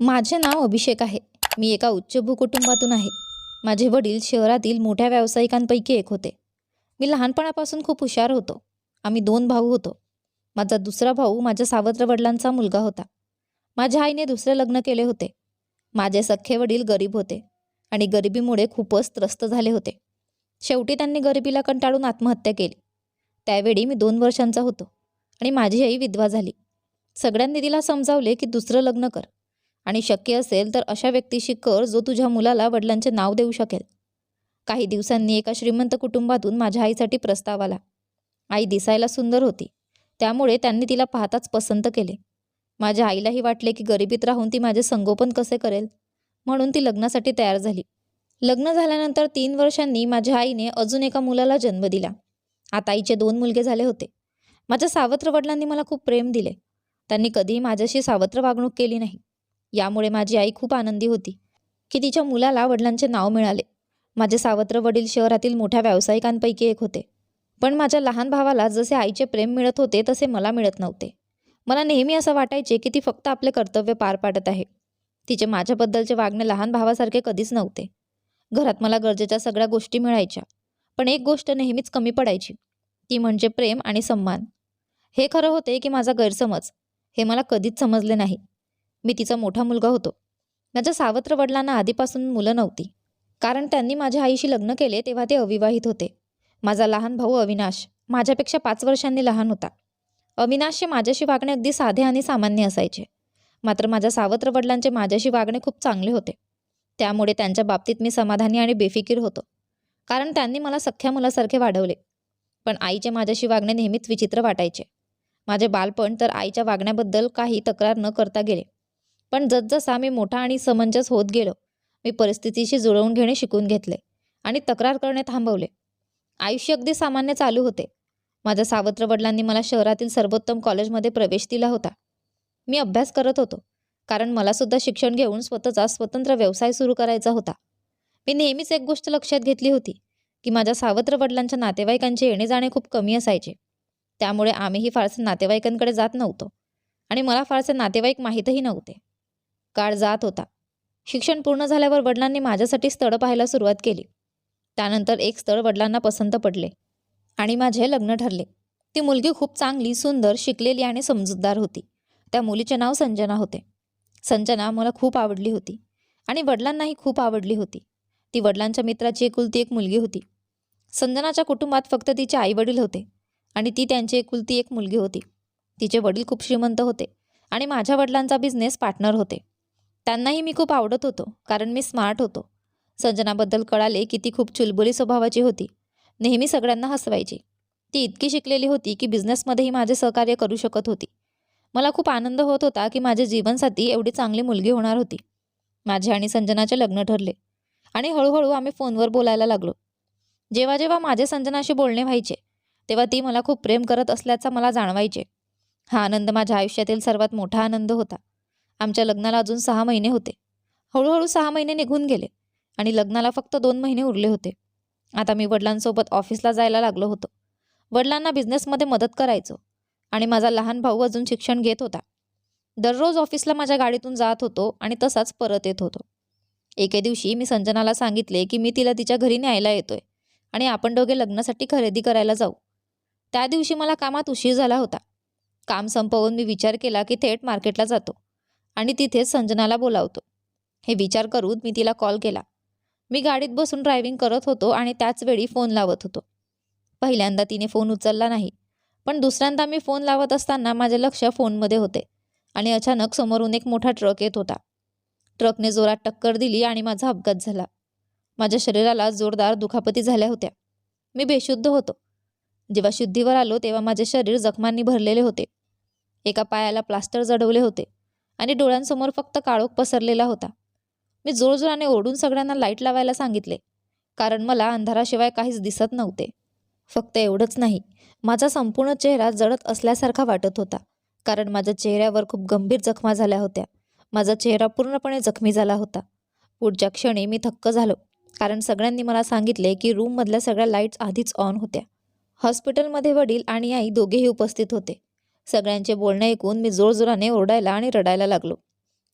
माझे नाव अभिषेक आहे. मी एका उच्चभू कुटुंबातून आहे. माझे वडील शहरातील मोठ्या व्यावसायिकांपैकी एक होते. मी लहानपणापासून खूप हुशार होतो. आम्ही दोन भाऊ होतो. माझा दुसरा भाऊ माझ्या सावत्र वडिलांचा मुलगा होता. माझ्या आईने दुसरे लग्न केले होते. माझे सख्खे वडील गरीब होते आणि गरिबीमुळे खूपच त्रस्त झाले होते. शेवटी त्यांनी गरिबीला कंटाळून आत्महत्या केली. त्यावेळी मी दोन वर्षांचा होतो आणि माझी आई विधवा झाली. सगळ्यांनी तिला समजावले की दुसरं लग्न कर. आणि शक्य असेल तर अशा व्यक्तीशी कर जो तुझ्या मुलाला वडिलांचे नाव देऊ शकेल. काही दिवसांनी एका श्रीमंत कुटुंबातून माझ्या आईसाठी प्रस्ताव आला. आई दिसायला सुंदर होती. त्यामुळे त्यांनी तिला पाहताच पसंत केले. माझ्या आईलाही वाटले की गरिबीत राहून ती माझे संगोपन कसे करेल? म्हणून ती लग्नासाठी तयार झाली. लग्न झाल्यानंतर तीन वर्षांनी माझ्या आईने अजून एका मुलाला जन्म दिला. आता आईचे दोन मुलगे झाले होते. माझ्या सावत्र वडिलांनी मला खूप प्रेम दिले. त्यांनी कधीही माझ्याशी सावत्र वागणूक केली नाही. यामुळे माझी आई खूप आनंदी होती. की तिच्या मुलाला वडिलांचे नाव मिळाले. माझे सावत्र वडील शहरातील मोठ्या व्यावसायिकांपैकी एक होते. पण माझ्या लहान भावाला जसे आईचे प्रेम मिळत होते तसे मला मिळत नव्हते. मला नेहमी असं वाटायचे की ती फक्त आपले कर्तव्य पार पाडत आहे. तिचे माझ्याबद्दलचे वागणे लहान भावासारखे कधीच नव्हते. घरात मला गरजेच्या सगळ्या गोष्टी मिळायच्या. पण एक गोष्ट नेहमीच कमी पडायची. ती म्हणजे प्रेम आणि सन्मान. हे खरं होते की माझा गैरसमज. हे मला कधीच समजले नाही. मी तिचा मोठा मुलगा होतो. माझ्या सावत्र वडिलांना आधीपासून मुलं नव्हती. कारण त्यांनी माझ्या आईशी लग्न केले तेव्हा ते अविवाहित होते. माझा लहान भाऊ अविनाश माझ्यापेक्षा पाच वर्षांनी लहान होता. अविनाशचे माझ्याशी वागणे अगदी साधे आणि सामान्य असायचे. मात्र माझ्या सावत्र वडिलांचे माझ्याशी वागणे खूप चांगले होते. त्यामुळे त्यांच्या बाबतीत मी समाधानी आणि बेफिकीर होतो. कारण त्यांनी मला सख्ख्या मुलासारखे वाढवले. पण आईचे माझ्याशी वागणे नेहमीच विचित्र वाटायचे. माझे बालपण तर आईच्या वागण्याबद्दल काही तक्रार न करता गेले. पण जसजसा मी मोठा आणि समंजस होत गेलो मी परिस्थितीशी जुळवून घेणे शिकून घेतले आणि तक्रार करणे थांबवले. आयुष्य अगदी सामान्य चालू होते. माझ्या सावत्र वडिलांनी मला शहरातील सर्वोत्तम कॉलेजमध्ये प्रवेश दिला होता. मी अभ्यास करत होतो कारण मलासुद्धा शिक्षण घेऊन स्वतःचा स्वतंत्र व्यवसाय सुरू करायचा होता. मी नेहमीच एक गोष्ट लक्षात घेतली होती की माझ्या सावत्र वडिलांच्या नातेवाईकांचे येणे जाणे खूप कमी असायचे. त्यामुळे आम्हीही फारसे नातेवाईकांकडे जात नव्हतो आणि मला फारसे नातेवाईक माहीतही नव्हते. काळ जात होता. शिक्षण पूर्ण झाल्यावर वडिलांनी माझ्यासाठी स्थळं पाहायला सुरुवात केली. त्यानंतर एक स्थळ वडिलांना पसंत पडले आणि माझे लग्न ठरले. ती मुलगी खूप चांगली सुंदर शिकलेली आणि समजूतदार होती. त्या मुलीचे नाव संजना होते. संजना मला खूप आवडली होती आणि वडिलांनाही खूप आवडली होती. ती वडिलांच्या मित्राची एकुलती एक मुलगी होती. संजनाच्या कुटुंबात फक्त तिचे आईवडील होते आणि ती त्यांची एकुलती एक मुलगी होती. तिचे वडील खूप श्रीमंत होते आणि माझ्या वडिलांचा बिझनेस पार्टनर होते. त्यांनाही मी खूप आवडत होतो कारण मी स्मार्ट होतो. संजनाबद्दल कळाले की ती खूप चुलबुली स्वभावाची होती. नेहमी सगळ्यांना हसवायची. ती इतकी शिकलेली होती की बिझनेसमध्येही माझे सहकार्य करू शकत होती. मला खूप आनंद होत होता की माझे जीवनसाथी एवढी चांगली मुलगी होणार होती. माझे आणि संजनाचे लग्न ठरले. आणि हळूहळू आम्ही फोनवर बोलायला लागलो. जेव्हा जेव्हा माझे संजनाशी बोलणे व्हायचे तेव्हा ती मला खूप प्रेम करत असल्याचा मला जाणवायचे. हा आनंद माझ्या आयुष्यातील सर्वात मोठा आनंद होता. आमच्या लग्नाला अजून सहा महिने होते. हळूहळू सहा महिने निघून गेले आणि लग्नाला फक्त दोन महिने उरले होते. आता मी वडिलांसोबत ऑफिसला जायला लागलो होतो. वडिलांना बिझनेसमध्ये मदत करायचो आणि माझा लहान भाऊ अजून शिक्षण घेत होता. दररोज ऑफिसला माझ्या गाडीतून जात होतो आणि तसाच परत येत होतो. एके दिवशी मी संजनाला सांगितले की मी तिला तिच्या घरी न्यायला येतोय आणि आपण दोघे लग्नासाठी खरेदी करायला जाऊ. त्या दिवशी मला कामात उशीर झाला होता. काम संपवून मी विचार केला की थेट मार्केटला जातो. आणि तिथेच संजनाला बोलावतो. हे विचार करून मी तिला कॉल केला. मी गाडीत बसून ड्रायव्हिंग करत होतो आणि त्याच वेळी फोन लावत होतो. पहिल्यांदा तिने फोन उचलला नाही पण दुसऱ्यांदा मी फोन लावत असताना माझे लक्ष फोनमध्ये होते आणि अचानक समोरून एक मोठा ट्रक येत होता. ट्रकने जोरात टक्कर दिली आणि माझा अपघात झाला. माझ्या शरीराला जोरदार दुखापती झाल्या होत्या. मी बेशुद्ध होतो. जेव्हा शुद्धीवर आलो तेव्हा माझे शरीर जखमांनी भरलेले होते. एका पायाला प्लास्टर जडवले होते. आणि डोळ्यांसमोर फक्त काळोख पसरलेला होता. मी जोरजोराने ओढून सगळ्यांना लाइट लावायला सांगितले कारण मला अंधाराशिवाय काहीच दिसत नव्हते. फक्त एवढंच नाही माझा संपूर्ण चेहरा जळत असल्यासारखा वाटत होता कारण माझ्या चेहऱ्यावर खूप गंभीर जखमा झाल्या होत्या. माझा चेहरा पूर्णपणे जखमी झाला होता. पुढच्या क्षणी मी थक्क झालो कारण सगळ्यांनी मला सांगितले की रूममधल्या सगळ्या लाईट्स आधीच ऑन होत्या. हॉस्पिटलमध्ये वडील आणि आई दोघेही उपस्थित होते. सगळ्यांचे बोलणे ऐकून मी जोरजोराने ओरडायला आणि रडायला लागलो.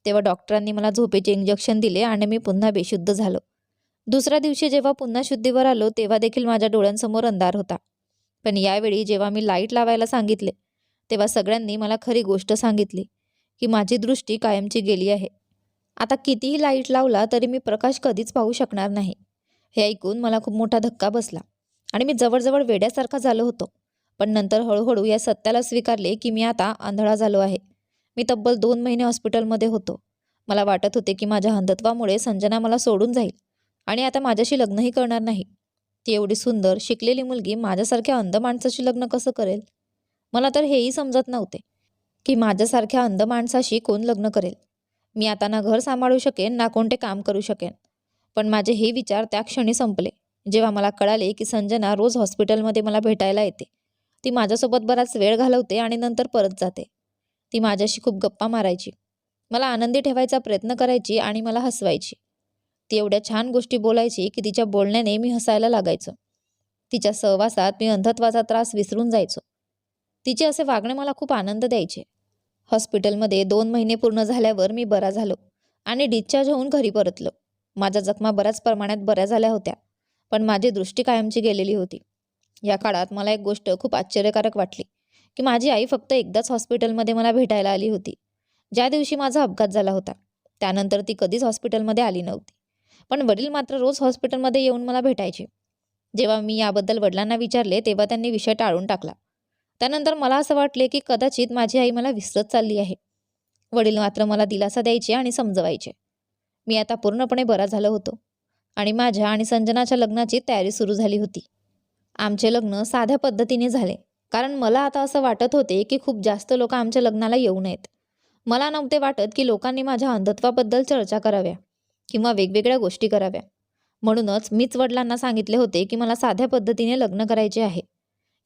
तेव्हा डॉक्टरांनी मला झोपेचे इंजेक्शन दिले आणि मी पुन्हा बेशुद्ध झालो. दुसऱ्या दिवशी जेव्हा पुन्हा शुद्धीवर आलो तेव्हा देखील माझ्या डोळ्यांसमोर अंधार होता. पण यावेळी जेव्हा मी लाइट लावायला सांगितले तेव्हा सगळ्यांनी मला खरी गोष्ट सांगितली की माझी दृष्टी कायमची गेली आहे. आता कितीही लाइट लावला तरी मी प्रकाश कधीच पाहू शकणार नाही. हे ऐकून मला खूप मोठा धक्का बसला आणि मी जवळजवळ वेड्यासारखा झालो होतो. पण नंतर हळूहळू या सत्याला स्वीकारले की मी आता आंधळा झालो आहे. मी तब्बल दोन महिने हॉस्पिटलमध्ये होतो. मला वाटत होते की माझ्या अंधत्वामुळे संजना मला सोडून जाईल आणि आता माझ्याशी लग्नही करणार नाही. ती एवढी सुंदर शिकलेली मुलगी माझ्यासारख्या अंध माणसाशी लग्न कसं करेल? मला तर हेही समजत नव्हते की माझ्यासारख्या अंध माणसाशी कोण लग्न करेल? मी आता ना घर सांभाळू शकेन ना कोणते काम करू शकेन. पण माझे हे विचार त्या क्षणी संपले जेव्हा मला कळाले की संजना रोज हॉस्पिटलमध्ये मला भेटायला येते. ती माझ्यासोबत बराच वेळ घालवते आणि नंतर परत जाते. ती माझ्याशी खूप गप्पा मारायची. मला आनंदी ठेवायचा प्रयत्न करायची आणि मला हसवायची. ती एवढ्या छान गोष्टी बोलायची की तिच्या बोलण्याने मी हसायला लागायचो. तिच्या सहवासात मी अंधत्वाचा त्रास विसरून जायचो. तिचे असे वागणे मला खूप आनंद द्यायचे. हॉस्पिटलमध्ये दोन महिने पूर्ण झाल्यावर मी बरा झालो आणि डिस्चार्ज होऊन घरी परतलो. माझ्या जखमा बऱ्याच प्रमाणात बऱ्या झाल्या होत्या पण माझी दृष्टी कायमची गेलेली होती. या काळात मला एक गोष्ट खूप आश्चर्यकारक वाटली की माझी आई फक्त एकदाच हॉस्पिटलमध्ये मला भेटायला आली होती ज्या दिवशी माझा अपघात झाला होता. त्यानंतर ती कधीच हॉस्पिटलमध्ये आली नव्हती. पण वडील मात्र रोज हॉस्पिटलमध्ये येऊन मला भेटायचे. जेव्हा मी याबद्दल वडिलांना विचारले तेव्हा त्यांनी विषय टाळून टाकला. त्यानंतर मला असं वाटले की कदाचित माझी आई मला विसरत चालली आहे. वडील मात्र मला दिलासा द्यायचे आणि समजवायचे. मी आता पूर्णपणे बरा झालो होतो आणि माझ्या आणि संजनाच्या लग्नाची तयारी सुरू झाली होती. आमचे लग्न साध्या पद्धतीने झाले. कारण मला आता असं वाटत होते की खूप जास्त लोक आमच्या लग्नाला येऊ नयेत. मला नव्हते वाटत की लोकांनी माझ्या अंधत्वाबद्दल चर्चा कराव्या किंवा वेगवेगळ्या गोष्टी कराव्या. म्हणूनच मीच वडिलांना सांगितले होते की मला साध्या पद्धतीने लग्न करायचे आहे.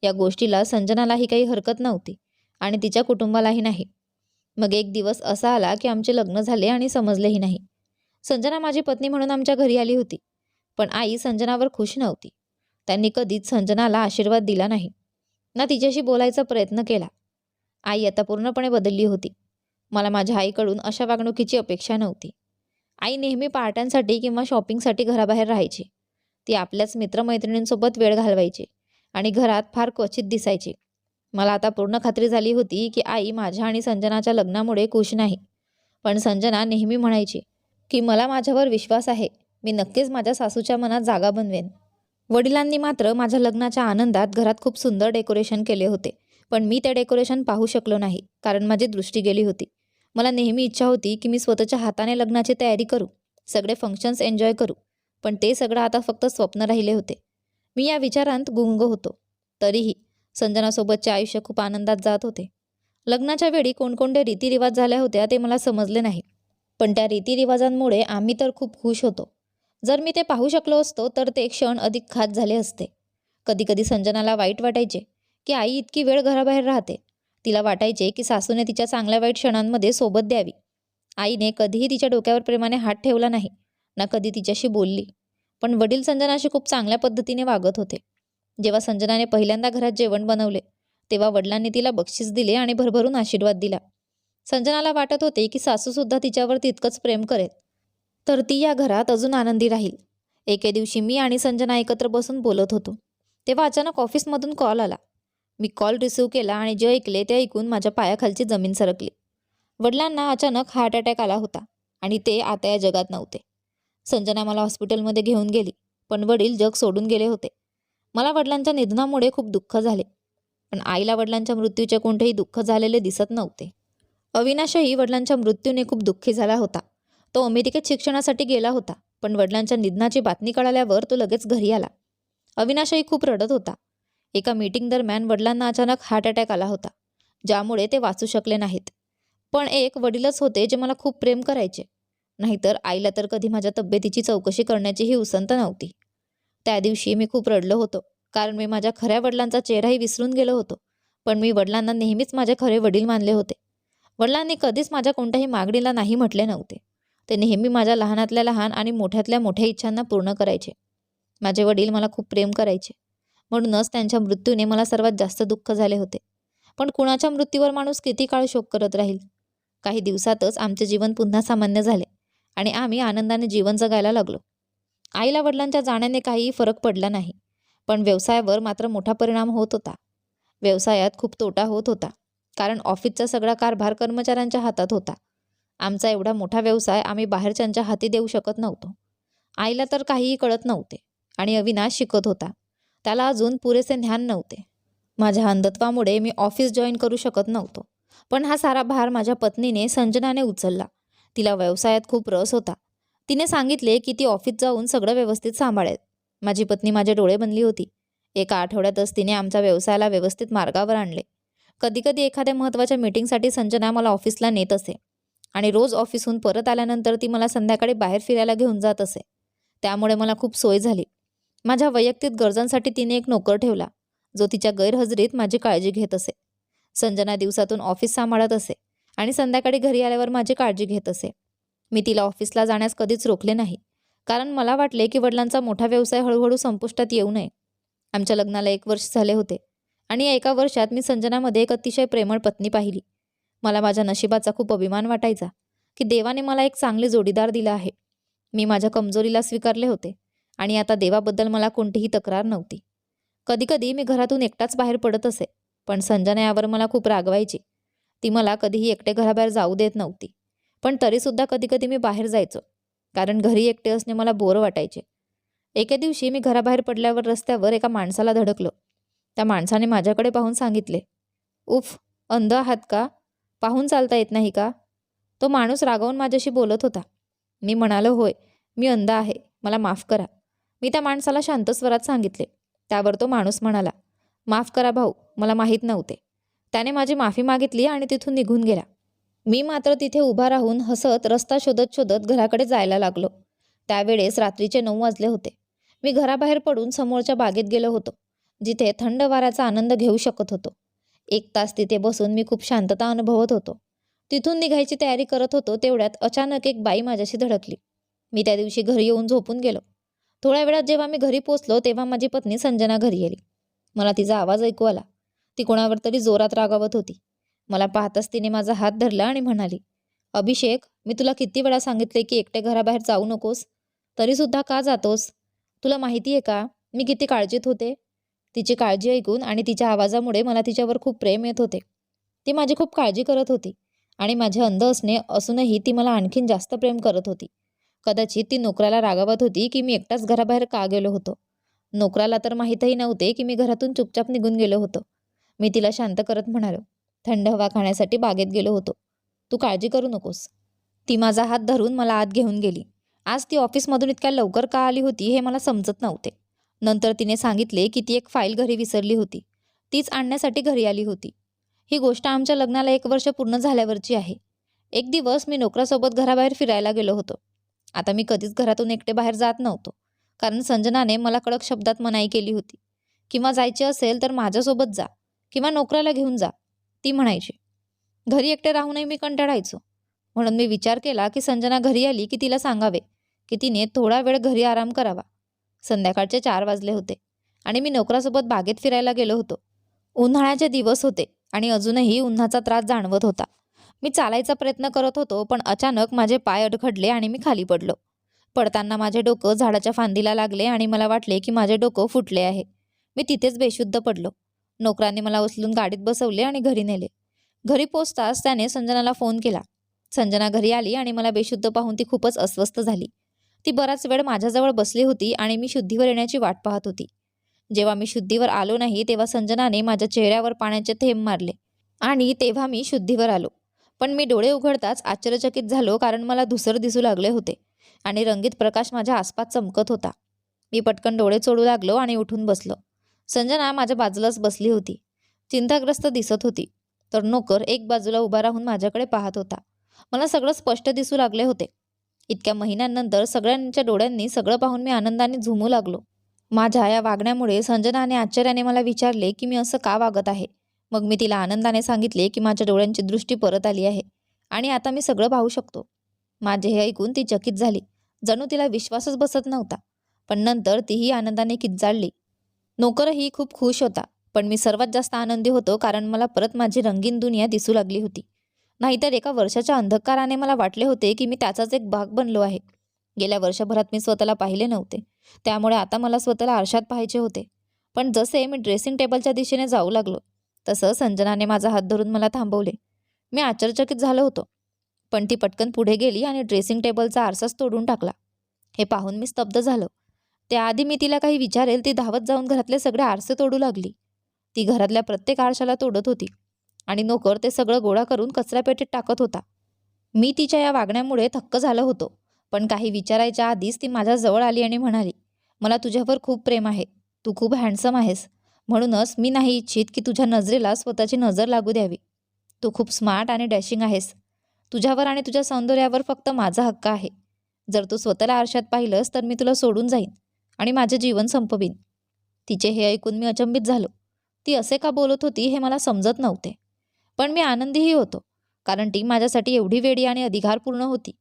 या गोष्टीला संजनालाही काही हरकत नव्हती आणि तिच्या कुटुंबालाही नाही. मग एक दिवस असा आला की आमचे लग्न झाले आणि समजलेही नाही. संजना माझी पत्नी म्हणून आमच्या घरी आली होती. पण आई संजनावर खुश नव्हती. त्यांनी कधीच संजनाला आशीर्वाद दिला नाही. ना तिच्याशी बोलायचा प्रयत्न केला. आई आता पूर्णपणे बदलली होती. मला माझ्या आईकडून अशा वागणुकीची अपेक्षा नव्हती. आई नेहमी पार्ट्यांसाठी किंवा शॉपिंगसाठी घराबाहेर राहायची. ती आपल्याच मित्रमैत्रिणींसोबत वेळ घालवायची आणि घरात फार क्वचित दिसायची. मला आता पूर्ण खात्री झाली होती की आई माझ्या आणि संजनाच्या लग्नामुळे खुश नाही. पण संजना नेहमी म्हणायची की मला माझ्यावर विश्वास आहे. मी नक्कीच माझ्या सासूच्या मनात जागा बनवेन. वडिलांनी मात्र माझ्या लग्नाच्या आनंदात घरात खूप सुंदर डेकोरेशन केले होते पण मी ते डेकोरेशन पाहू शकलो नाही कारण माझी दृष्टी गेली होती. मला नेहमी इच्छा होती की मी स्वतःच्या हाताने लग्नाची तयारी करू सगळे फंक्शन्स एन्जॉय करू पण ते सगळं आता फक्त स्वप्न राहिले होते. मी या विचारांत गुंग होतो. तरीही संजनासोबतचे आयुष्य खूप आनंदात जात होते. लग्नाच्या वेळी कोणकोणत्या रीतिरिवाज झाल्या होत्या ते मला समजले नाही पण त्या रीतिरिवाजांमुळे आम्ही तर खूप खुश होतो. जर मी ते पाहू शकलो असतो तर ते क्षण अधिक खास झाले असते. कधीकधी संजनाला वाईट वाटायचे की आई इतकी वेळ घराबाहेर राहते. तिला वाटायचे की सासूने तिच्या चांगल्या वाईट क्षणांमध्ये सोबत द्यावी. आईने कधीही तिच्या डोक्यावर प्रेमाने हात ठेवला नाही ना कधी तिच्याशी बोलली. पण वडील संजनाशी खूप चांगल्या पद्धतीने वागत होते. जेव्हा संजनाने पहिल्यांदा घरात जेवण बनवले तेव्हा वडिलांनी तिला बक्षीस दिले आणि भरभरून आशीर्वाद दिला. संजनाला वाटत होते की सासूसुद्धा तिच्यावर तितकंच प्रेम करेल. तर ती या घरात अजून आनंदी राहील. एके दिवशी मी आणि संजना एकत्र बसून बोलत होतो. तेव्हा अचानक ऑफिसमधून कॉल आला. मी कॉल रिसीव्ह केला आणि जे ऐकले ते ऐकून माझ्या पायाखालची जमीन सरकली. वडिलांना अचानक हार्ट अटॅक आला होता आणि ते आता या जगात नव्हते. संजना मला हॉस्पिटलमध्ये घेऊन गेली पण वडील जग सोडून गेले होते. मला वडिलांच्या निधनामुळे खूप दुःख झाले पण आईला वडिलांच्या मृत्यूचे कोणतेही दुःख झालेले दिसत नव्हते. अविनाशही वडिलांच्या मृत्यूने खूप दुःखी झाला होता. तो अमेरिकेत शिक्षणासाठी गेला होता पण वडिलांच्या निधनाची बातमी कळाल्यावर तो लगेच घरी आला. अविनाशही खूप रडत होता. एका मीटिंग दरम्यान वडिलांना अचानक हार्ट अटॅक आला होता ज्यामुळे ते वाचू शकले नाहीत. पण एक वडीलच होते जे मला खूप प्रेम करायचे. नाहीतर आईला तर कधी माझ्या तब्येतीची चौकशी करण्याचीही उसंत नव्हती. त्या दिवशी मी खूप रडलो होतो कारण मी माझ्या खऱ्या वडिलांचा चेहराही विसरून गेलो होतो पण मी वडिलांना नेहमीच माझे खरे वडील मानले होते. वडिलांनी कधीच माझ्या कोणत्याही मागणीला नाही म्हटले नव्हते. ते नेहमी माझ्या लहानातल्या लहान आणि मोठ्यातल्या मोठ्या इच्छांना पूर्ण करायचे. माझे वडील मला खूप प्रेम करायचे. म्हणूनच त्यांच्या मृत्यूने मला सर्वात जास्त दुःख झाले होते. पण कुणाच्या मृत्यूवर माणूस किती काळ शोक करत राहील? काही दिवसातच आमचे जीवन पुन्हा सामान्य झाले आणि आम्ही आनंदाने जीवन जगायला लागलो. आईला वडिलांच्या जाण्याने काहीही फरक पडला नाही पण व्यवसायावर मात्र मोठा परिणाम होत होता. व्यवसायात खूप तोटा होत होता कारण ऑफिसचा सगळा कारभार कर्मचाऱ्यांच्या हातात होता. आमचा एवढा मोठा व्यवसाय आम्ही बाहेरच्यांच्या हाती देऊ शकत नव्हतो. आईला तर काहीही कळत नव्हते आणि अविनाश शिकत होता. त्याला अजून पुरेसे ज्ञान नव्हते. माझ्या अंधत्वामुळे मी ऑफिस जॉईन करू शकत नव्हतो. पण हा सारा भार माझ्या पत्नीने संजनाने उचलला. तिला व्यवसायात खूप रस होता. तिने सांगितले की ती ऑफिस जाऊन सगळं व्यवस्थित सांभाळेल. माझी पत्नी माझे डोळे बनली होती. एका आठवड्यातच तिने आमच्या व्यवसायाला व्यवस्थित मार्गावर आणले. कधीकधी एखाद्या महत्त्वाच्या मीटिंगसाठी संजना मला ऑफिसला नेत असे. आणि रोज ऑफिसहून परत आल्यानंतर ती मला संध्याकाळी बाहेर फिरायला घेऊन जात असे. त्यामुळे मला खूप सोय झाली. माझ्या वैयक्तिक गरजांसाठी तिने एक नोकर ठेवला जो तिच्या गैरहजेरीत माझी काळजी घेत असे. संजना दिवसातून ऑफिस सांभाळत असे आणि संध्याकाळी घरी आल्यावर माझी काळजी घेत असे. मी तिला ऑफिसला जाण्यास कधीच रोखले नाही कारण मला वाटले की वडिलांचा मोठा व्यवसाय हळूहळू संपुष्टात येऊ नये. आमच्या लग्नाला एक वर्ष झाले होते आणि एका वर्षात मी संजनामध्ये एक अतिशय प्रेमळ पत्नी पाहिली. मला माझ्या नशिबाचा खूप अभिमान वाटायचा की देवाने मला एक चांगले जोडीदार दिला आहे. मी माझ्या कमजोरीला स्वीकारले होते आणि आता देवाबद्दल मला कोणतीही तक्रार नव्हती. कधीकधी मी घरातून एकटाच बाहेर पडत असे पण संजना यावर मला खूप रागवायची. ती मला कधीही एकटे घराबाहेर जाऊ देत नव्हती पण तरीसुद्धा कधीकधी मी बाहेर जायचो कारण घरी एकटे असणे मला बोर वाटायचे. एके दिवशी मी घराबाहेर पडल्यावर रस्त्यावर एका माणसाला धडकलो. त्या माणसाने माझ्याकडे पाहून सांगितले उफ अंध आहात का? पाहून चालता येत नाही का? तो माणूस रागावून माझ्याशी बोलत होता. मी म्हणालो होय मी अंध आहे मला माफ करा. मी त्या माणसाला शांत स्वरात सांगितले. त्यावर तो माणूस म्हणाला माफ करा भाऊ मला माहीत नव्हते. त्याने माझी माफी मागितली आणि तिथून निघून गेला. मी मात्र तिथे उभा राहून हसत रस्ता शोधत शोधत घराकडे जायला लागलो. त्यावेळेस रात्रीचे नऊ वाजले होते. मी घराबाहेर पडून समोरच्या बागेत गेलो होतो जिथे थंड वाऱ्याचा आनंद घेऊ शकत होतो. एक तास तिथे बसून मी खूप शांतता अनुभवत होतो. तिथून निघायची तयारी करत होतो तेवढ्यात अचानक एक बाई माझ्याशी धडकली. मी त्या दिवशी घरी येऊन झोपून गेलो. थोड्या वेळात जेव्हा मी घरी पोचलो तेव्हा माझी पत्नी संजना घरी आली. मला तिचा आवाज ऐकू आला. ती कोणावर तरी जोरात रागावत होती. मला पाहताच तिने माझा हात धरला आणि म्हणाली अभिषेक मी तुला किती वेळा सांगितले की एकटे घराबाहेर जाऊ नकोस? तरीसुद्धा का जातोस? तुला माहिती आहे का मी किती काळजीत होते? तिची काळजी ऐकून आणि तिच्या आवाजामुळे मला तिच्यावर खूप प्रेम येत होते. ती माझी खूप काळजी करत होती आणि माझे अंध असणे असूनही ती मला आणखीन जास्त प्रेम करत होती. कदाचित ती नोकराला रागावत होती की मी एकटाच घराबाहेर का गेलो होतो? नोकराला तर माहीतही नव्हते की मी घरातून चुपचाप निघून गेलो होतो. मी तिला शांत करत म्हणालो थंड हवा खाण्यासाठी बागेत गेलो होतो. तू काळजी करू नकोस. ती माझा हात धरून मला आत घेऊन गेली. आज ती ऑफिसमधून इतक्या लवकर का आली होती हे मला समजत नव्हते. नंतर तिने सांगितले की ती एक फाईल घरी विसरली होती. तीच आणण्यासाठी घरी आली होती. ही गोष्ट आमच्या लग्नाला एक वर्ष पूर्ण झाल्यावरची आहे. एक दिवस मी नोकरासोबत घराबाहेर फिरायला गेलो होतो. आता मी कधीच घरातून एकटे बाहेर जात नव्हतो कारण संजनाने मला कडक शब्दात मनाई केली होती. किंवा जायचे असेल तर माझ्यासोबत जा किंवा नोकराला घेऊन जा ती म्हणायची. घरी एकटे राहूनही मी कंटाळायचो. म्हणून मी विचार केला की संजना घरी आली की तिला सांगावे की तिने थोडा वेळ घरी आराम करावा. संध्याकाळचे चार वाजले होते आणि मी नोकरासोबत बागेत फिरायला गेलो होतो. उन्हाळ्याचे दिवस होते आणि अजूनही उन्हाचा त्रास जाणवत होता. मी चालायचा प्रयत्न करत होतो पण अचानक माझे पाय अडखडले आणि मी खाली पडलो. पडताना माझे डोकं झाडाच्या फांदीला लागले आणि मला वाटले की माझे डोकं फुटले आहे. मी तिथेच बेशुद्ध पडलो. नोकराने मला उचलून गाडीत बसवले आणि घरी नेले. घरी पोचताच त्याने संजनाला फोन केला. संजना घरी आली आणि मला बेशुद्ध पाहून ती खूपच अस्वस्थ झाली. ती बराच वेळ माझ्याजवळ बसली होती आणि मी शुद्धीवर येण्याची वाट पाहत होती. जेव्हा मी शुद्धीवर आलो नाही तेव्हा संजनाने माझ्या चेहऱ्यावर पाण्याचे थेंब मारले आणि तेव्हा मी शुद्धीवर आलो. पण मी डोळे उघडताच आश्चर्यचकित झालो कारण मला धुसर दिसू लागले होते आणि रंगीत प्रकाश माझ्या आसपास चमकत होता. मी पटकन डोळे चोडू लागलो आणि उठून बसलो. संजना माझ्या बाजूलाच बसली होती. चिंताग्रस्त दिसत होती. तर नोकर एक बाजूला उभा राहून माझ्याकडे पाहत होता. मला सगळं स्पष्ट दिसू लागले होते. इतक्या महिन्यांनंतर सगळ्यांच्या डोळ्यांनी सगळं पाहून मी आनंदाने झुमू लागलो. माझ्या या वागण्यामुळे संजनाने आश्चर्याने मला विचारले की मी असं का वागत आहे? मग मी तिला आनंदाने सांगितले की माझ्या डोळ्यांची दृष्टी परत आली आहे आणि आता मी सगळं पाहू शकतो. माझे हे ऐकून ती चकित झाली. जणू तिला विश्वासच बसत नव्हता. पण नंतर तीही आनंदाने किंचाळली नोकरही खूप खुश होता. पण मी सर्वात जास्त आनंदी होतो कारण मला परत माझी रंगीन दुनिया दिसू लागली होती. नाहीतर एका वर्षाच्या अंधकाराने मला वाटले होते की मी त्याचाच एक भाग बनलो आहे. गेल्या वर्षभरात मी स्वतःला पाहिले नव्हते. त्यामुळे आता मला स्वतःला आरशात पाहायचे होते. पण जसे मी ड्रेसिंग टेबलच्या दिशेने जाऊ लागलो तसं संजनाने माझा हात धरून मला थांबवले. मी आश्चर्यचकित झालो होतो. पण ती पटकन पुढे गेली आणि ड्रेसिंग टेबलचा आरसाच तोडून टाकला. हे पाहून मी स्तब्ध झालो. त्याआधी मी तिला काही विचारेल ती धावत जाऊन घरातले सगळे आरसे तोडू लागली. ती घरातल्या प्रत्येक आरशाला तोडत होती. आणि नोकर ते सगळं गोळा करून कचऱ्यापेटीत टाकत होता. मी तिच्या या वागण्यामुळे थक्क झालो होतो पण काही विचारायच्या आधीच ती माझ्याजवळ आली आणि म्हणाली मला तुझ्यावर खूप प्रेम आहे तू खूप हँडसम आहेस. म्हणूनच मी नाही इच्छित की तुझ्या नजरेला स्वतःची नजर लागू द्यावी. तू खूप स्मार्ट आणि डॅशिंग आहेस. तुझ्यावर आणि तुझ्या सौंदर्यावर फक्त माझा हक्क आहे. जर तू स्वतःला आरशात पाहिलंस तर मी तुला सोडून जाईन आणि माझे जीवन संपवीन. तिचे हे ऐकून मी अचंबित झालो. ती असे का बोलत होती हे मला समजत नव्हते. पण मी आनंदीही होतो. कारण ती माझ्यासाठी एवढी वेडी आणि अधिकारपूर्ण होती.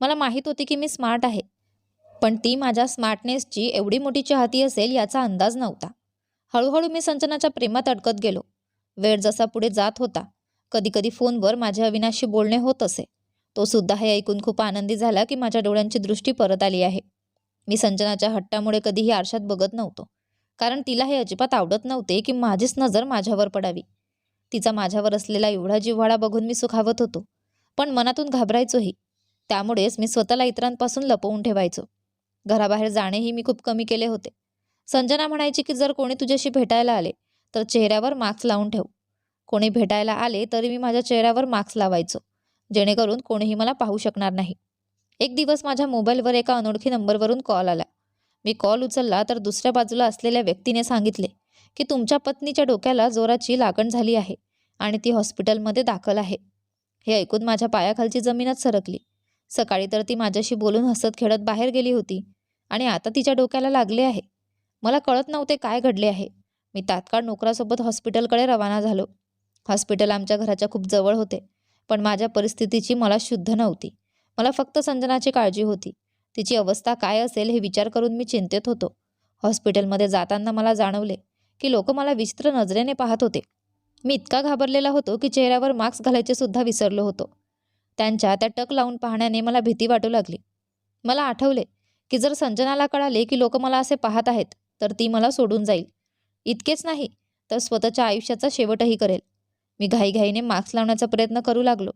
मला माहीत होती की मी स्मार्ट आहे. पण ती माझ्या स्मार्टनेसची एवढी मोठी चाहती असेल याचा अंदाज नव्हता. हळूहळू मी संचनाच्या प्रेमात अडकत गेलो. वेळ जसा पुढे जात होता कधीकधी फोनवर माझ्या अविनाशी बोलणे होत असे. तो सुद्धा हे ऐकून खूप आनंदी झाला की माझ्या डोळ्यांची दृष्टी परत आली आहे. मी संजनाच्या हट्टामुळे कधीही आरशात बघत नव्हतो. कारण तिला हे अजिबात आवडत नव्हते की माझीच नजर माझ्यावर पडावी. तिचा माझ्यावर असलेला एवढा जिव्हाळा बघून मी सुखावत होतो. पण मनातून घाबरायचोही. त्यामुळेच मी स्वतःला इतरांपासून लपवून ठेवायचो. घराबाहेर जाणेही मी खूप कमी केले होते. संजना म्हणायची की जर कोणी तुझ्याशी भेटायला आले तर चेहऱ्यावर मास्क लावून ठेव. कोणी भेटायला आले तरी मी माझ्या चेहऱ्यावर मास्क लावायचो. जेणेकरून कोणीही मला पाहू शकणार नाही. एक दिवस माझ्या मोबाईलवर एका अनोळखी नंबरवरून कॉल आला. मी कॉल उचलला तर दुसऱ्या बाजूला असलेल्या व्यक्तीने सांगितले की तुमच्या पत्नीच्या डोक्याला जोराची लागण झाली आहे आणि ती हॉस्पिटलमध्ये दाखल आहे. हे ऐकून माझ्या पायाखालची जमीनच सरकली. सकाळी तर ती माझ्याशी बोलून हसत खेळत बाहेर गेली होती आणि आता तिच्या डोक्याला लागले आहे. मला कळत नव्हते काय घडले आहे. मी तात्काळ नोकरासोबत हॉस्पिटलकडे रवाना झालो. हॉस्पिटल आमच्या घराच्या खूप जवळ होते पण माझ्या परिस्थितीची मला शुद्ध नव्हती. मला फक्त संजनाची काळजी होती. तिची अवस्था काय असेल हे विचार करून मी चिंतेत होतो. हॉस्पिटलमध्ये जाताना मला जाणवले की लोक मला विचित्र नजरेने पाहत होते. मी इतका घाबरलेला होतो की चेहऱ्यावर मास्क घालायचे सुद्धा विसरलो होतो. त्यांच्या त्या टक लावून पाहण्याने मला भीती वाटू लागली. मला आठवले की जर संजनाला कळाले की लोक मला असे पाहत आहेत तर ती मला सोडून जाईल. इतकेच नाही तर स्वतःच्या आयुष्याचा शेवटही करेल. मी घाईघाईने मास्क लावण्याचा प्रयत्न करू लागलो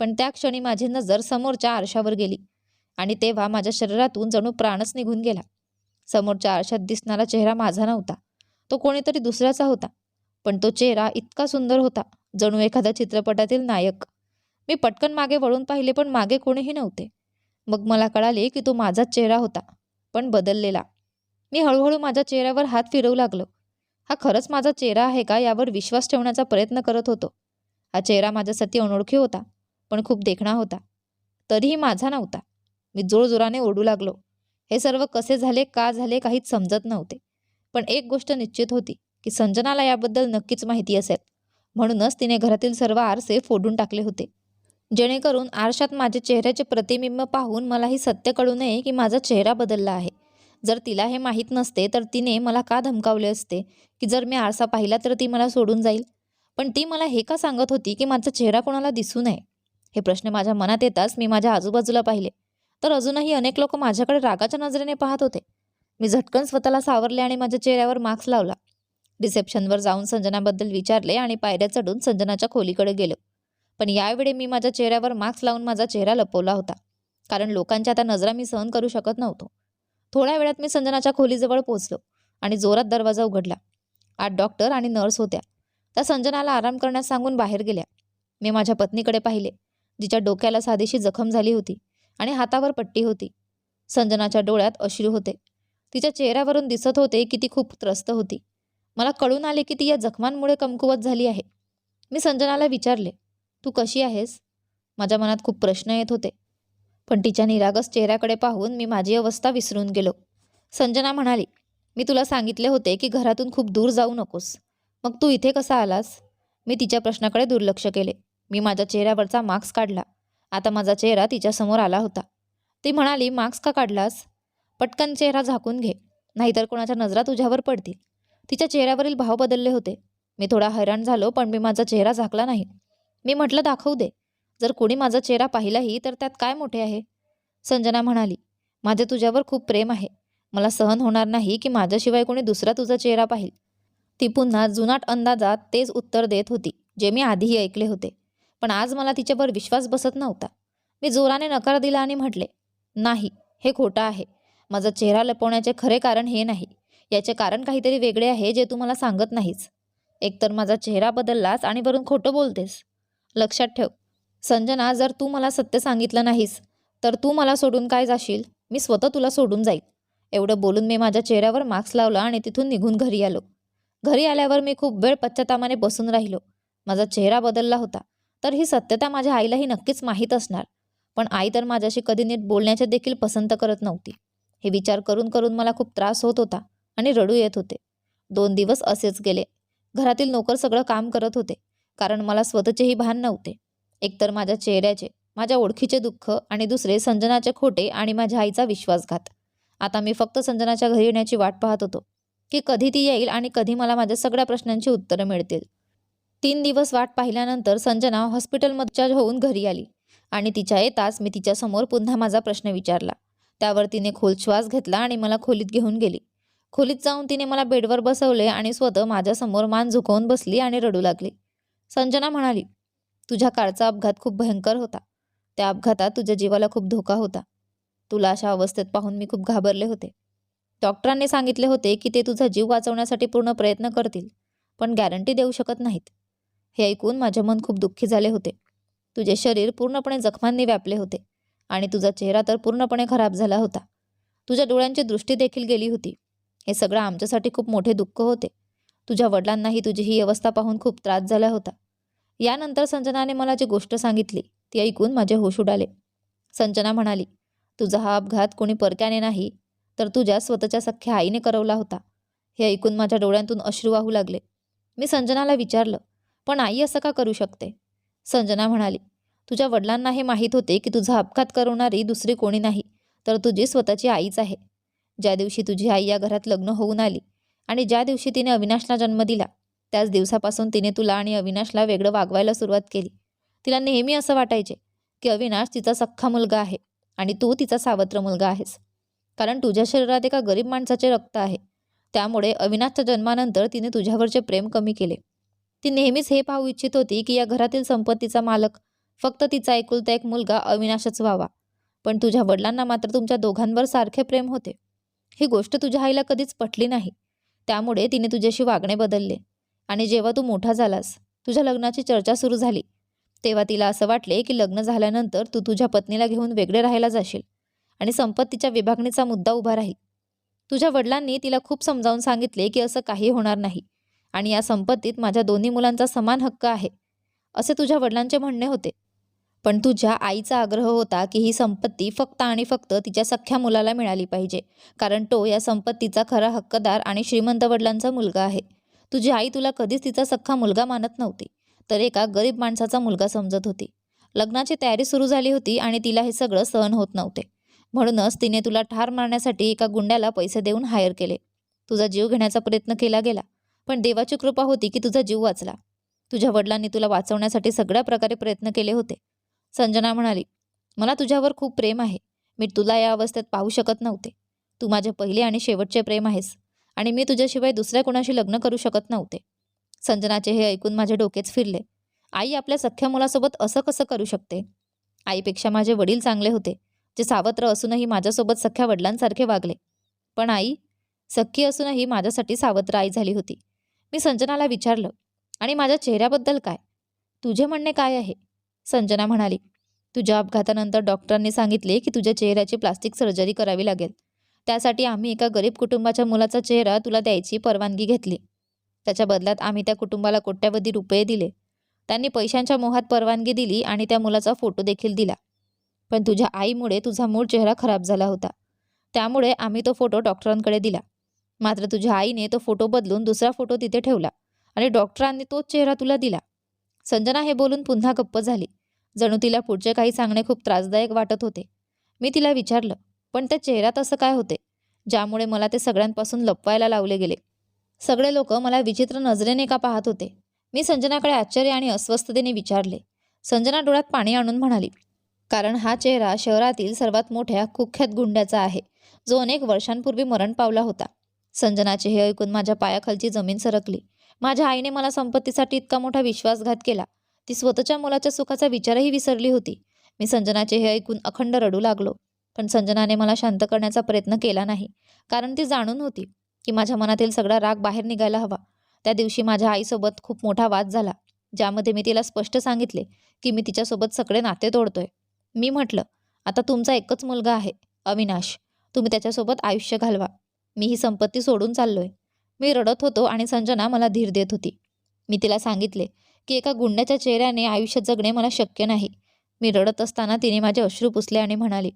पण त्या क्षणी माझी नजर समोरच्या आरशावर गेली आणि तेव्हा माझ्या शरीरातून जणू प्राणच निघून गेला. समोरच्या आरशात दिसणारा चेहरा माझा नव्हता. तो कोणीतरी दुसऱ्याचा होता. पण तो चेहरा इतका सुंदर होता जणू एखाद्या चित्रपटातील नायक. मी पटकन मागे वळून पाहिले पण मागे कोणीही नव्हते. मग मला कळाले की तो माझाच चेहरा होता पण बदललेला. मी हळूहळू माझ्या चेहऱ्यावर हात फिरवू लागलो. हा खरंच माझा चेहरा आहे का यावर विश्वास ठेवण्याचा प्रयत्न करत होतो. हा चेहरा माझ्यासाठी अनोळखी होता पण खूप देखणा होता. तरीही माझा नव्हता. मी जोरजोराने ओढू लागलो. हे सर्व कसे झाले का झाले काहीच समजत नव्हते. पण एक गोष्ट निश्चित होती की संजनाला याबद्दल नक्कीच माहिती असेल. म्हणूनच तिने घरातील सर्व आरसे फोडून टाकले होते. जेणेकरून आरशात माझे चेहऱ्याचे प्रतिबिंब पाहून मला ही सत्य कळू नये की माझा चेहरा बदलला आहे. जर तिला हे माहीत नसते तर तिने मला का धमकावले असते? की जर मी आरसा पाहिला तर ती मला सोडून जाईल? पण ती मला हे का सांगत होती की माझा चेहरा कोणाला दिसू नये? हे प्रश्न माझ्या मनात येताच मी माझ्या आजूबाजूला पाहिले. तर अजूनही अनेक लोक माझ्याकडे रागाच्या नजरेने पाहत होते. मी झटकन स्वतःला सावरले आणि माझ्या चेहऱ्यावर मास्क लावला. रिसेप्शनवर जाऊन संजनाबद्दल विचारले आणि पायऱ्या चढून संजनाच्या खोलीकडे गेलो. पण यावेळी मी माझ्या चेहऱ्यावर मास्क लावून माझा चेहरा लपवला होता. कारण लोकांच्या आता नजरा मी सहन करू शकत नव्हतो. थोड्या वेळात मी संजनाच्या खोलीजवळ पोहोचलो आणि जोरात दरवाजा उघडला. आठ डॉक्टर आणि नर्स होत्या. त्या संजनाला आराम करण्यास सांगून बाहेर गेल्या. मी माझ्या पत्नीकडे पाहिले जिच्या डोक्याला साधीशी जखम झाली होती आणि हातावर पट्टी होती. संजनाच्या डोळ्यात अश्रू होते. तिच्या चेहऱ्यावरून दिसत होते की ती खूप त्रस्त होती. मला कळून आले की ती या जखमांमुळे कमकुवत झाली आहे. मी संजनाला विचारले तू कशी आहेस? माझ्या मनात खूप प्रश्न येत होते. पण तिच्या निरागस चेहऱ्याकडे पाहून मी माझी अवस्था विसरून गेलो. संजना म्हणाली मी तुला सांगितले होते की घरातून खूप दूर जाऊ नकोस. मग तू इथे कसा आलास? मी तिच्या प्रश्नाकडे दुर्लक्ष केले. मी माझ्या चेहऱ्यावरचा मास्क काढला. आता माझा चेहरा तिच्यासमोर आला होता. ती म्हणाली मास्क का काढलास? पटकन चेहरा झाकून घे. नाहीतर कोणाच्या नजरा तुझ्यावर पडतील. तिच्या चेहऱ्यावरील भाव बदलले होते. मी थोडा हैराण झालो पण मी माझा चेहरा झाकला नाही. मी म्हटलं दाखवू दे. जर कोणी माझा चेहरा पाहिलाही तर त्यात काय मोठे आहे? संजना म्हणाली माझे तुझ्यावर खूप प्रेम आहे. मला सहन होणार नाही की माझ्याशिवाय कोणी दुसरा तुझा चेहरा पाहिल. ती पुन्हा जुनाट अंदाजात तेच उत्तर देत होती जे मी आधीही ऐकले होते. पण आज मला तिच्यावर विश्वास बसत नव्हता. मी जोराने नकार दिला आणि म्हटले नाही हे खोटं आहे. माझा चेहरा लपवण्याचे खरे कारण हे नाही. याचे कारण काहीतरी वेगळे आहे जे तू मला सांगत नाहीस. एकतर माझा चेहरा बदललास आणि वरून खोटं बोलतेस. लक्षात ठेव. संजना जर तू मला सत्य सांगितलं नाहीस तर तू मला सोडून काय जाशील? मी स्वतः तुला सोडून जाईल एवढं बोलून मी माझ्या चेहऱ्यावर मास्क लावला आणि तिथून निघून घरी आलो. घरी आल्यावर मी खूप वेळ पश्चातामाने बसून राहिलो. माझा चेहरा बदलला होता. तर ही सत्यता माझ्या आईलाही नक्कीच माहीत असणार. पण आई तर माझ्याशी कधी नीट बोलण्याचे देखील पसंत करत नव्हती. हे विचार करून करून मला खूप त्रास होत होता आणि रडू येत होते. दोन दिवस असेच गेले. घरातील नोकर सगळं काम करत होते कारण मला स्वतःचेही भान नव्हते. एकतर माझ्या चेहऱ्याचे माझ्या ओळखीचे दुःख आणि दुसरे संजनाचे खोटे आणि माझ्या आईचा विश्वासघात. आता मी फक्त संजनाच्या घरी येण्याची वाट पाहत होतो की कधी ती येईल आणि कधी मला माझ्या सगळ्या प्रश्नांची उत्तरं मिळतील. तीन दिवस वाट पाहिल्यानंतर संजना हॉस्पिटलमधच्या होऊन घरी आली आणि तिच्या येताच मी तिच्यासमोर पुन्हा माझा प्रश्न विचारला. त्यावर तिने खोल श्वास घेतला आणि मला खोलीत घेऊन गेली. खोलीत जाऊन तिने मला बेडवर बसवले आणि स्वतः माझ्यासमोर मान झुकवून बसली आणि रडू लागली. संजना म्हणाली तुझ्या काळचा अपघात खूप भयंकर होता. त्या अपघातात तुझ्या जीवाला खूप धोका होता. तुला अशा अवस्थेत पाहून मी खूप घाबरले होते. डॉक्टरांनी सांगितले होते की ते तुझा जीव वाचवण्यासाठी पूर्ण प्रयत्न करतील पण गॅरंटी देऊ शकत नाहीत. हे ऐकून माझे मन खूप दुःखी झाले होते. तुझे शरीर पूर्णपणे जखमांनी व्यापले होते. आणि तुझा चेहरा तर पूर्णपणे खराब झाला होता. तुझ्या डोळ्यांची दृष्टी देखील गेली होती. हे सगळं आमच्यासाठी खूप मोठे दुःख होते. तुझ्या वडिलांनाही तुझी ही अवस्था पाहून खूप त्रास झाला होता. यानंतर संजनाने मला जी गोष्ट सांगितली ती ऐकून माझे होश उडाले. संजना म्हणाली तुझा हा अपघात कोणी परक्याने नाही तर तुझ्या स्वतःच्या सख्ख्या आईने करवला होता. हे ऐकून माझ्या डोळ्यांतून अश्रू वाहू लागले. मी संजनाला विचारलं पण आई असं का करू शकते? संजना म्हणाली तुझ्या वडिलांना हे माहीत होते की तुझा अपघात करवणारी दुसरी कोणी नाही तर तुझी स्वतःची आईच आहे. ज्या दिवशी तुझी आई या घरात लग्न होऊन आली आणि ज्या दिवशी तिने अविनाशला जन्म दिला त्याच दिवसापासून तिने तुला आणि अविनाशला वेगळं वागवायला सुरुवात केली. तिला नेहमी असं वाटायचे की अविनाश तिचा सख्खा मुलगा आहे आणि तू तिचा सावत्र मुलगा आहेस. कारण तुझ्या शरीरात एका गरीब माणसाचे रक्त आहे. त्यामुळे अविनाशच्या जन्मानंतर तिने तुझ्यावरचे प्रेम कमी केले. ती नेहमीच हे पाहू इच्छित होती की या घरातील संपत्तीचा मालक फक्त तिचा एकुलता एक मुलगा अविनाशच व्हावा. पण तुझ्या वडिलांना मात्र तुमच्या दोघांवर सारखे प्रेम होते. ही गोष्ट तुझ्या आईला कधीच पटली नाही. त्यामुळे तिने तुझ्याशी वागणे बदलले. आणि जेव्हा तू मोठा झालास तुझ्या लग्नाची चर्चा सुरू झाली. तेव्हा तिला असं वाटले की लग्न झाल्यानंतर तू तुझ्या पत्नीला घेऊन वेगळे राहायला जाशील. आणि संपत्तीच्या विभागणीचा मुद्दा उभा राहील. तुझ्या वडिलांनी तिला खूप समजावून सांगितले की असं काही होणार नाही. आणि या संपत्तीत माझ्या दोन्ही मुलांचा समान हक्क आहे. असे तुझ्या वडिलांचे म्हणणे होते. पण तुझ्या आईचा आग्रह होता की ही संपत्ती फक्त आणि फक्त तिच्या सख्ख्या मुलाला मिळाली पाहिजे. कारण तो या संपत्तीचा खरा हक्कदार आणि श्रीमंत वडिलांचा मुलगा आहे. तुझी आई तुला कधीच तिचा सख्खा मुलगा मानत नव्हती तर एका गरीब माणसाचा मुलगा समजत होती. लग्नाची तयारी सुरू झाली होती आणि तिला हे सगळं सहन होत नव्हते. म्हणूनच तिने तुला ठार मारण्यासाठी एका गुंड्याला पैसे देऊन हायर केले. तुझा जीव घेण्याचा प्रयत्न केला गेला पण देवाची कृपा होती की तुझा जीव वाचला. तुझ्या वडिलांनी तुला वाचवण्यासाठी सगळ्या प्रकारे प्रयत्न केले होते. संजना म्हणाली मला तुझ्यावर खूप प्रेम आहे. मी तुला या अवस्थेत पाहू शकत नव्हते. तू माझे पहिले आणि शेवटचे प्रेम आहेस आणि मी तुझ्याशिवाय दुसऱ्या कोणाशी लग्न करू शकत नव्हते. संजनाचे हे ऐकून माझे डोकेच फिरले. आई आपल्या सख्ख्या मुलासोबत असं कसं करू शकते? आईपेक्षा माझे वडील चांगले होते जे सावत्र असूनही माझ्यासोबत सख्ख्या वडिलांसारखे वागले. पण आई सख्खी असूनही माझ्यासाठी सावत्र आई झाली होती. मी संजनाला विचारलं आणि माझ्या चेहऱ्याबद्दल काय? तुझे म्हणणे काय आहे? संजना म्हणाली तुझ्या अपघातानंतर डॉक्टरांनी सांगितले की तुझ्या चेहऱ्याची प्लास्टिक सर्जरी करावी लागेल. त्यासाठी आम्ही एका गरीब कुटुंबाच्या मुलाचा चेहरा तुला द्यायची परवानगी घेतली. त्याच्या बदल्यात आम्ही त्या कुटुंबाला कोट्यावधी रुपये दिले. त्यांनी पैशांच्या मोहात परवानगी दिली आणि त्या मुलाचा फोटो देखील दिला. पण तुझ्या आईमुळे तुझा मूळ चेहरा खराब झाला होता. त्यामुळे आम्ही तो फोटो डॉक्टरांकडे दिला. मात्र तुझ्या आईने तो फोटो बदलून दुसरा फोटो तिथे ठेवला आणि डॉक्टरांनी तोच चेहरा तुला दिला. संजना हे बोलून पुन्हा गप्प झाली. जणू तिला पुढचे काही सांगणे खूप त्रासदायक वाटत होते. मी तिला विचारलं पण त्या चेहऱ्यात असं काय होते? ज्यामुळे मला ते सगळ्यांपासून लपवायला लावले गेले. सगळे लोक मला विचित्र नजरेने का पाहत होते मी संजनाकडे आश्चर्य आणि अस्वस्थतेने विचारले. संजना डोळ्यात पाणी आणून म्हणाली कारण हा चेहरा शहरातील सर्वात मोठ्या कुख्यात गुंड्याचा आहे. जो अनेक वर्षांपूर्वी मरण पावला होता संजनाचे हे ऐकून माझ्या पायाखालची जमीन सरकली. माझ्या आईने मला संपत्तीसाठी इतका मोठा विश्वासघात केला. ती स्वतःच्या मुलाच्या सुखाचा विचारही विसरली होती. मी संजनाचे हे ऐकून अखंड रडू लागलो. पण संजनाने मला शांत करण्याचा प्रयत्न केला नाही. कारण ती जाणून होती की माझ्या मनातील सगळा राग बाहेर निघायला हवा. त्या दिवशी माझ्या आईसोबत खूप मोठा वाद झाला ज्यामध्ये मी तिला स्पष्ट सांगितले की मी तिच्यासोबत सगळे नाते तोडतोय. मी म्हटलं आता तुमचा एकच मुलगा आहे अविनाश. तुम्ही त्याच्यासोबत आयुष्य घालवा. मी ही संपत्ती सोडून चाललोय. मी रडत होतो आणि संजना मला धीर देत होती. मी तिला सांगितले की एका गुंड्याच्या चेहऱ्याने आयुष्य जगणे मला शक्य नाही. मी रडत असताना तिने माझे अश्रू पुसले आणि म्हणाले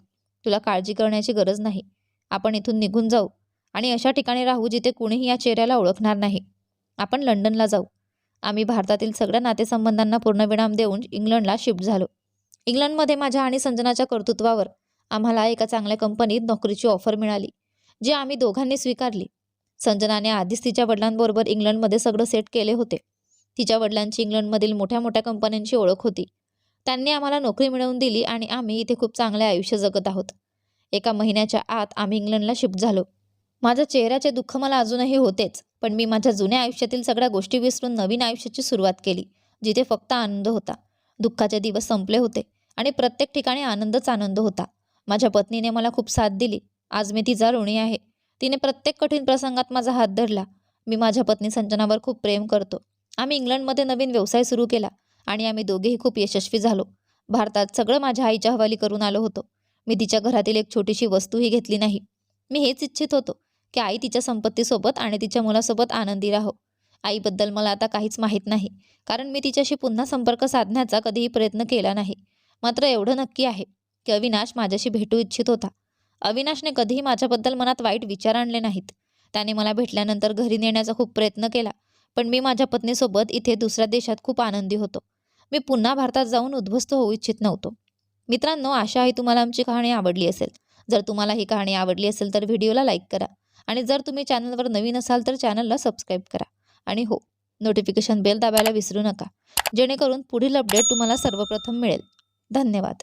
तुला काळजी करण्याची गरज नाही. आपण इथून निघून जाऊ आणि अशा ठिकाणी राहू जिथे कुणीही या चेहऱ्याला ओळखणार नाही. आपण लंडनला जाऊ. आम्ही भारतातील सगळ्या नातेसंबंधांना पूर्णविराम देऊन इंग्लंडला शिफ्ट झालो. इंग्लंडमध्ये माझ्या आणि संजनाच्या कर्तृत्वावर आम्हाला एका चांगल्या कंपनीत नोकरीची ऑफर मिळाली जी आम्ही दोघांनी स्वीकारली. संजनाने आधीच तिच्या वडिलांबरोबर इंग्लंडमध्ये सगळं सेट केले होते. तिच्या वडिलांची इंग्लंडमधील मोठ्या मोठ्या कंपन्यांची ओळख होती. त्यांनी आम्हाला नोकरी मिळवून दिली आणि आम्ही इथे खूप चांगले आयुष्य जगत आहोत. एका महिन्याच्या आत आम्ही इंग्लंडला शिफ्ट झालो. माझ्या चेहऱ्याचे दुःख मला अजूनही होतेच पण मी माझ्या जुन्या आयुष्यातील सगळ्या गोष्टी विसरून नवीन आयुष्याची सुरुवात केली जिथे फक्त आनंद होता. दुःखाचे दिवस संपले होते आणि प्रत्येक ठिकाणी आनंदच आनंद होता. माझ्या पत्नीने मला खूप साथ दिली. आज मी तिचा ऋणी आहे. तिने प्रत्येक कठीण प्रसंगात माझा हात धरला. मी माझ्या पत्नी संजनावर खूप प्रेम करतो. आम्ही इंग्लंडमध्ये नवीन व्यवसाय सुरू केला आणि आम्ही दोघेही खूप यशस्वी झालो. भारतात सगळं माझ्या आईच्या हवाली करून आलो होतो. मी तिच्या घरातील एक छोटीशी वस्तूही घेतली नाही. मी हेच इच्छित होतो की आई तिच्या संपत्तीसोबत आणि तिच्या मुलासोबत आनंदी राहो. आईबद्दल मला आता काहीच माहीत नाही कारण मी तिच्याशी पुन्हा संपर्क साधण्याचा कधीही प्रयत्न केला नाही. मात्र एवढं नक्की आहे की अविनाश माझ्याशी भेटू इच्छित होता. अविनाशने कधीही माझ्याबद्दल मनात वाईट विचार आणले नाहीत. त्याने मला भेटल्यानंतर घरी नेण्याचा खूप प्रयत्न केला पण मी माझ्या पत्नीसोबत इथे दुसऱ्या देशात खूप आनंदी होतो. मी पुन्हा भारतात जाऊन उद्ध्वस्त होऊ इच्छित नव्हतो. मित्रांनो आशा आहे तुम्हाला आमची कहाणी आवडली असेल. जर तुम्हाला ही कहाणी आवडली असेल तर व्हिडिओला लाईक करा आणि जर तुम्ही चॅनलवर नवीन असाल तर चॅनलला सबस्क्राईब करा. आणि हो नोटिफिकेशन बेल दाबायला विसरू नका जेणेकरून पुढील अपडेट तुम्हाला सर्वप्रथम मिळेल. धन्यवाद.